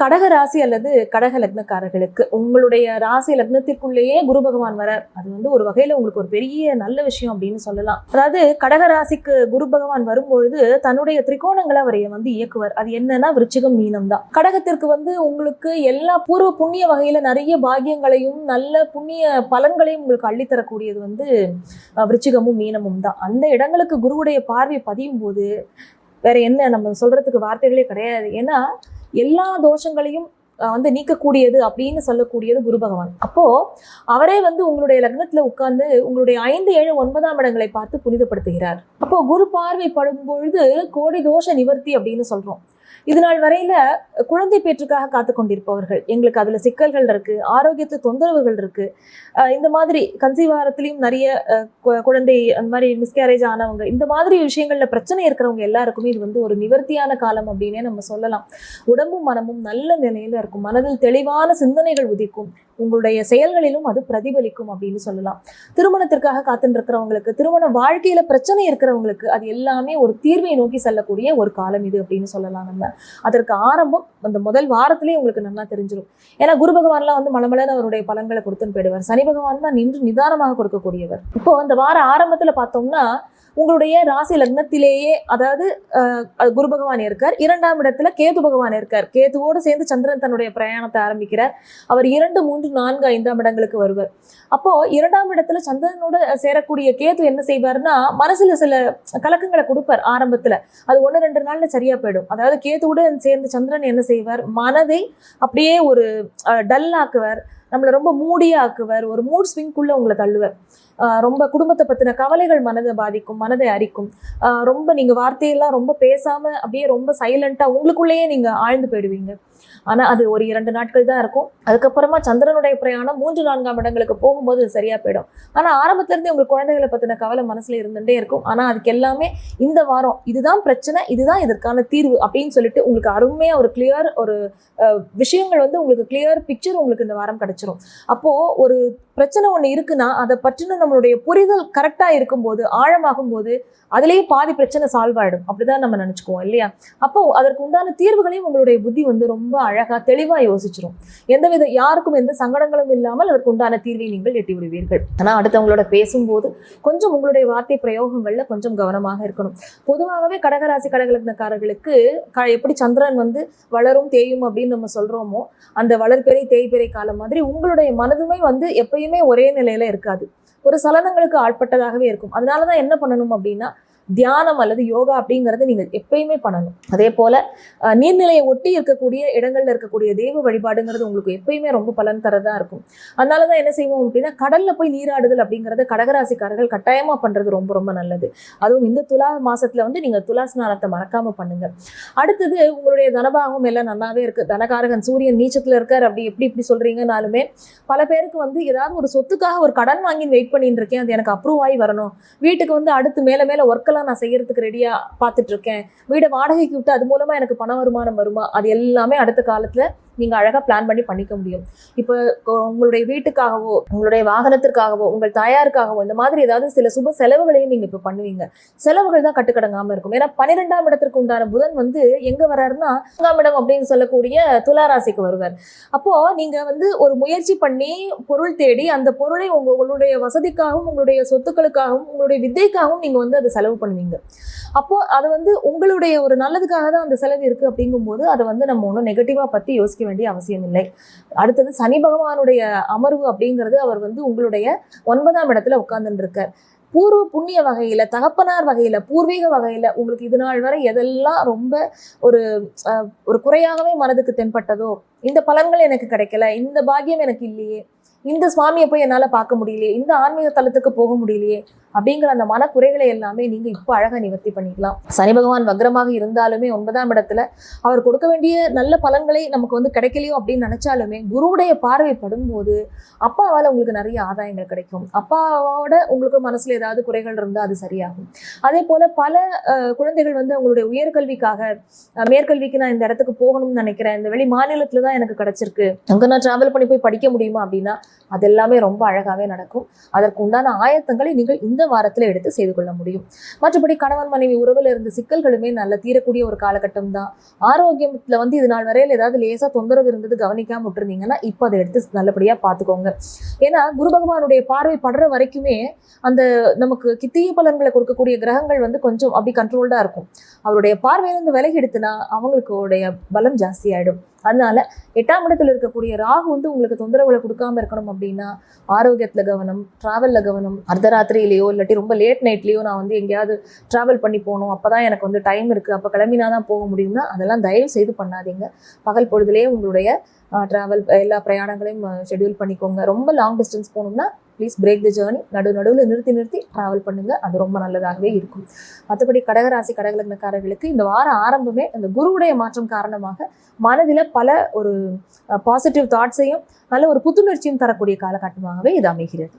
கடக ராசி அல்லது கடக லக்னக்காரர்களுக்கு உங்களுடைய ராசி லக்னத்திற்குள்ளேயே குரு பகவான் வர அது வந்து ஒரு வகையில உங்களுக்கு ஒரு பெரிய நல்ல விஷயம் அப்படின்னு சொல்லலாம். அதாவது கடக ராசிக்கு குரு பகவான் வரும்பொழுது தன்னுடைய திரிகோணங்களை அவரைய வந்து இயக்குவர். அது என்னன்னா விருச்சிகம் மீனம் தான். கடகத்திற்கு வந்து உங்களுக்கு எல்லா பூர்வ புண்ணிய வகையில நிறைய பாக்கியங்களையும் நல்ல புண்ணிய பலன்களையும் உங்களுக்கு அள்ளித்தரக்கூடியது வந்து விருச்சிகமும் மீனமும் தான். அந்த இடங்களுக்கு குருவுடைய பார்வை பதியும் போது வேற என்ன நம்ம சொல்றதுக்கு வார்த்தைகளே கிடையாது. ஏன்னா எல்லா தோஷங்களையும் வந்து நீக்கக்கூடியது அப்படின்னு சொல்லக்கூடியது குரு பகவான். அப்போ அவரே வந்து உங்களுடைய லக்னத்துல உட்கார்ந்து உங்களுடைய ஐந்து ஏழு ஒன்பதாம் இடங்களை பார்த்து புனிதப்படுத்துகிறார். அப்போ குரு பார்வை படும் பொழுது கோடி தோஷ நிவர்த்தி அப்படின்னு சொல்றோம். இது நாள் வரையில குழந்தை பேற்றுக்காக காத்து கொண்டிருப்பவர்கள். எங்களுக்கு அதுல சிக்கல்கள் இருக்கு ஆரோக்கியத்து தொந்தரவுகள் இருக்கு. இந்த மாதிரி கன்சீவாரத்திலையும் நிறைய கு- குழந்தை அந்த மாதிரி மிஸ்கேரேஜ் ஆனவங்க இந்த மாதிரி விஷயங்கள்ல பிரச்சனை இருக்கிறவங்க எல்லாருக்குமே இது வந்து ஒரு நிவர்த்தியான காலம் அப்படின்னே நம்ம சொல்லலாம். உடம்பும் மனமும் நல்ல நிலையில இருக்கும். மனதில் தெளிவான சிந்தனைகள் உதிக்கும். உங்களுடைய செயல்களிலும் அது பிரதிபலிக்கும் அப்படின்னு சொல்லலாம். திருமணத்திற்காக காத்துட்டு இருக்கிறவங்களுக்கு திருமண வாழ்க்கையில பிரச்சனை இருக்கிறவங்களுக்கு அது எல்லாமே ஒரு தீர்வை நோக்கி செல்லக்கூடிய ஒரு காலம் இது அப்படின்னு சொல்லலாம் நம்ம. அதற்கு ஆரம்பம் அந்த முதல் வாரத்திலேயே உங்களுக்கு நல்லா தெரிஞ்சிடும் ஏன்னா குரு பகவான்லாம் வந்து மலமலன்னு அவருடைய பலன்களை கொடுத்துன்னு போயிடுவார். சனி பகவான் தான் நின்று நிதானமாக கொடுக்கக்கூடியவர். இப்போ அந்த வார ஆரம்பத்துல பார்த்தோம்னா உங்களுடைய ராசி லக்னத்திலேயே அதாவது குரு பகவான் இருக்கார். இரண்டாம் இடத்துல கேது பகவான் இருக்கார். கேதுவோடு சேர்ந்து சந்திரன் தன்னுடைய பிரயாணத்தை ஆரம்பிக்கிறார். அவர் இரண்டு மூன்று நான்கு ஐந்தாம் இடங்களுக்கு வருவார். அப்போ இரண்டாம் இடத்துல சந்திரனோட சேரக்கூடிய கேது என்ன செய்வார்னா மனசுல சில கலக்கங்களை கொடுப்பார் ஆரம்பத்துல. அது ஒன்று ரெண்டு நாள்ல சரியா போயிடும். அதாவது கேதுவுடன் சேர்ந்து சந்திரன் என்ன செய்வார்? மனதை அப்படியே ஒரு டல் ஆக்குவார். நம்மளை ரொம்ப மூடியா ஆக்குவர் ஒரு மூட் ஸ்விங்குள்ளே உங்களை தள்ளுவர். ரொம்ப குடும்பத்தை பற்றின கவலைகள் மனதை பாதிக்கும் மனதை அரிக்கும். ரொம்ப நீங்கள் வார்த்தையெல்லாம் ரொம்ப பேசாமல் அப்படியே ரொம்ப சைலண்ட்டாக உங்களுக்குள்ளேயே நீங்கள் ஆழ்ந்து போயிடுவீங்க. ஆனா அது ஒரு இரண்டு நாட்கள் தான் இருக்கும். அதுக்கப்புறமா சந்திரனுடைய பிரயாணம் மூன்று நான்காம் இடங்களுக்கு போகும்போது அது சரியா போயிடும். ஆனால் ஆரம்பத்திலேருந்து உங்களுக்கு குழந்தைகளை பற்றின கவலை மனசுல இருந்துட்டே இருக்கும். ஆனா அதுக்கு எல்லாமே இந்த வாரம் இதுதான் பிரச்சனை இதுதான் இதற்கான தீர்வு அப்படின்னு சொல்லிட்டு உங்களுக்கு அருமையாக ஒரு கிளியர் ஒரு விஷயங்கள் வந்து உங்களுக்கு கிளியர் பிக்சர் உங்களுக்கு இந்த வாரம் கிடைச்சிரும். அப்போ ஒரு பிரச்சனை ஒன்று இருக்குன்னா அதை பற்றின நம்மளுடைய புரிதல் கரெக்டா இருக்கும்போது ஆழமாகும் போது அதுலயே பாதி பிரச்சனை சால்வ் ஆகிடும் அப்படிதான் நம்ம நினைச்சுக்குவோம் இல்லையா? அப்போ அதற்கு உண்டான தீர்வுகளையும் உங்களுடைய புத்தி வந்து ரொம்ப அழகா தெளிவாக யோசிச்சிரும். எந்தவித யாருக்கும் எந்த சங்கடங்களும் இல்லாமல் அதற்கு உண்டான தீர்வை நீங்கள் எட்டி விடுவீர்கள் ஆனா அடுத்தவங்களோட பேசும்போது கொஞ்சம் உங்களுடைய வார்த்தை பிரயோகங்கள்ல கொஞ்சம் கவனமாக இருக்கணும். பொதுவாகவே கடகராசி கடகலக்னக்காரர்களுக்கு க எப்படி சந்திரன் வந்து வளரும் தேயும் அப்படின்னு நம்ம சொல்றோமோ அந்த வளர்பெறை தேய்பெறை காலம் மாதிரி உங்களுடைய மனதுமே வந்து எப்பயும் ஒரே நிலையில இருக்காது. ஒரு சலனங்களுக்கு ஆட்பட்டதாகவே இருக்கும். அதனாலதான் என்ன பண்ணணும் அப்படின்னா தியானம் அல்லது யோகா அப்படிங்கறது நீங்கள் எப்பயுமே பண்ணணும். அதே போல நீர்நிலையை ஒட்டி இருக்கக்கூடிய இடங்கள்ல இருக்கக்கூடிய தெய்வ வழிபாடுங்கிறது உங்களுக்கு எப்பயுமே ரொம்ப பலன் தரதா இருக்கும். அதனால தான் என்ன செய்வோம் அப்படின்னா கடல்ல போய் நீராடுதல் அப்படிங்கிறது கடகராசிக்காரர்கள் கட்டாயமா பண்றது ரொம்ப ரொம்ப நல்லது. அதுவும் இந்த துலா மாசத்துல வந்து நீங்க துலா ஸ்நானத்தை மறக்காம பண்ணுங்க. அடுத்தது உங்களுடைய தனபாகம் எல்லாம் நல்லாவே இருக்கு. தனகாரகன் சூரியன் நீச்சத்துல இருக்கார். அப்படி எப்படி இப்படி சொல்றீங்கனாலுமே பல பேருக்கு வந்து ஏதாவது ஒரு சொத்துக்காக ஒரு கடன் வாங்கி வெயிட் பண்ணிட்டு இருக்கேன். அது எனக்கு அப்ரூவ் ஆகி வரணும். வீட்டுக்கு வந்து அடுத்து மேல மேல ஒர்க்கெல்லாம் நான் செய்யறதுக்கு ரெடியா பார்த்துட்டு இருக்கேன். வீடை வாடகைக்கு விட்டு அது மூலமா எனக்கு பண வருமானம் வருமா? அது எல்லாமே அடுத்த காலத்துல நீங்கள் அழகாக பிளான் பண்ணி பண்ணிக்க முடியும். இப்போ உங்களுடைய வீட்டுக்காகவோ உங்களுடைய வாகனத்திற்காகவோ உங்கள் தாயாருக்காகவோ இந்த மாதிரி ஏதாவது சில சுப செலவுகளையும் நீங்கள் இப்போ பண்ணுவீங்க. செலவுகள் தான் கட்டுக்கடங்காமல் இருக்கும். ஏன்னா பன்னிரெண்டாம் இடத்திற்கு உண்டான புதன் வந்து எங்கே வராருன்னா நான்காம் இடம் அப்படின்னு சொல்லக்கூடிய துளாராசிக்கு வருவார். அப்போது நீங்கள் வந்து ஒரு முயற்சி பண்ணி பொருள் தேடி அந்த பொருளை உங்களுடைய வசதிக்காகவும் உங்களுடைய சொத்துக்களுக்காகவும் உங்களுடைய வித்தைக்காகவும் நீங்கள் வந்து அதை செலவு பண்ணுவீங்க. அப்போது அது வந்து உங்களுடைய ஒரு நல்லதுக்காக தான் அந்த செலவு இருக்குது அப்படிங்கும்போது அதை வந்து நம்ம ஒன்றும் நெகட்டிவாக பற்றி யோசிக்க வேண்டிய அவசியம் இல்லை. அடுத்தது சனி பகவானுடைய அமர்வு அப்படிங்கிறது அவர் வந்து உங்களுடைய ஒன்பதாம் இடத்துல உட்கார்ந்துருக்கார். பூர்வ புண்ணிய வகையில தகப்பனார் வகையில பூர்வீக வகையில உங்களுக்கு இது நாள் வரை எதெல்லாம் ரொம்ப ஒரு அஹ், ஒரு குறையாகவே மனதுக்கு தென்பட்டதோ இந்த பலன்கள் எனக்கு கிடைக்கல இந்த பாக்கியம் எனக்கு இல்லையே இந்த சுவாமியை போய் என்னால் பார்க்க முடியலையே இந்த ஆன்மீக தலத்துக்கு போக முடியலையே அப்படிங்கிற அந்த மனக்குறைகளை எல்லாமே நீங்க இப்போ அழகாக நிவர்த்தி பண்ணிக்கலாம். சனி பகவான் வக்ரமாக இருந்தாலுமே ஒன்பதாம் இடத்துல அவர் கொடுக்க வேண்டிய நல்ல பலன்களை நமக்கு வந்து கிடைக்கலையோ அப்படின்னு நினைச்சாலுமே குருவுடைய பார்வைப்படும் போது அப்பாவால் உங்களுக்கு நிறைய ஆதாயங்கள் கிடைக்கும். அப்பாவோட உங்களுக்கு மனசுல ஏதாவது குறைகள் இருந்தால் அது சரியாகும். அதே போல பல குழந்தைகள் வந்து அவங்களுடைய உயர்கல்விக்காக மேற்கல்விக்கு நான் இந்த இடத்துக்கு போகணும்னு நினைக்கிறேன். இந்த வெளி மாநிலத்துல தான் எனக்கு கிடைச்சிருக்கு. அங்கே நான் டிராவல் பண்ணி போய் படிக்க முடியுமா அப்படின்னா அது எல்லாமே ரொம்ப அழகாவே நடக்கும். அதற்கு உண்டான ஆயத்தங்களை நீங்கள் இந்த வாரத்துல எடுத்து செய்து கொள்ள முடியும். மற்றபடி கணவன் மனைவி உறவுல இருந்த சிக்கல்களுமே நல்ல தீரக்கூடிய ஒரு காலகட்டம் தான். ஆரோக்கியத்தில் வந்து இது நாள் வரையில ஏதாவது லேசா தொந்தரவு இருந்தது கவனிக்காம விட்டுருந்தீங்கன்னா இப்போ அதை எடுத்து நல்லபடியா பார்த்துக்கோங்க. ஏன்னா குரு பகவானுடைய பார்வை படுற வரைக்குமே அந்த நமக்கு கித்திய பலன்களை கொடுக்கக்கூடிய கிரகங்கள் வந்து கொஞ்சம் அப்படி கண்ட்ரோல்டா இருக்கும். அவருடைய பார்வையிலிருந்து விலகி எடுத்துனா அவங்களுக்கு உடைய பலம் ஜாஸ்தியாயிடும். அதனால எட்டாம் இடத்துல இருக்கக்கூடிய ராகு வந்து உங்களுக்கு தொந்தரவுகளை கொடுக்காம இருக்கணும் அப்படின்னா ஆரோக்கியத்துல கவனம் டிராவல்ல கவனம் அர்த்தராத்திரியிலையோ இல்லாட்டி ரொம்ப லேட் நைட்லேயோ நான் வந்து எங்கேயாவது டிராவல் பண்ணி போகணும். அப்பதான் எனக்கு வந்து டைம் இருக்கு. அப்ப கிளம்பினா தான் போக முடியும்னா அதெல்லாம் தயவு செய்து பண்ணாதீங்க. பகல் பொழுதுலேயே உங்களுடைய ட்ராவல் எல்லா பிரயாணங்களையும் ஷெட்யூல் பண்ணிக்கோங்க. ரொம்ப லாங் டிஸ்டன்ஸ் போகணும்னா ப்ளீஸ் பிரேக் தி ஜேர்னி நடு நடுவில் நிறுத்தி நிறுத்தி ட்ராவல் பண்ணுங்க. அது ரொம்ப நல்லதாகவே இருக்கும். மற்றபடி கடகராசி கடகலக்னக்காரர்களுக்கு இந்த வாரம் ஆரம்பமே இந்த குருவுடைய மாற்றம் காரணமாக மனதில் பல ஒரு பாசிட்டிவ் தாட்ஸையும் நல்ல ஒரு புத்துணர்ச்சியும் தரக்கூடிய காலகட்டமாகவே இது அமைகிறது.